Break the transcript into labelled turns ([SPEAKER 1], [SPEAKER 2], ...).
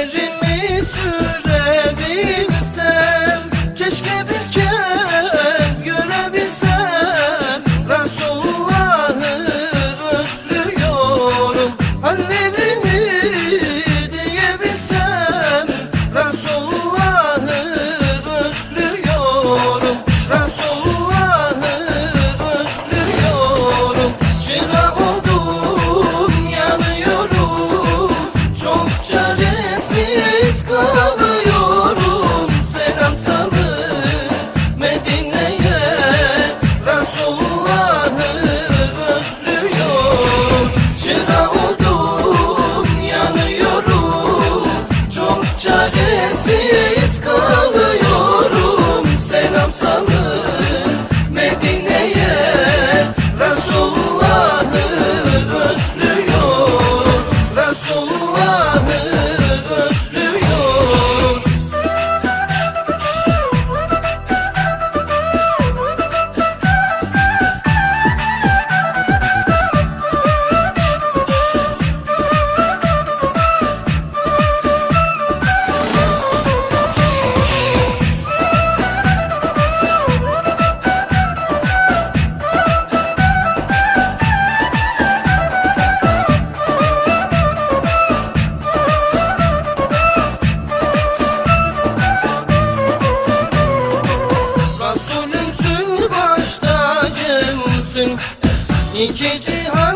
[SPEAKER 1] gözüme çaresiz kalıyorum İki cihan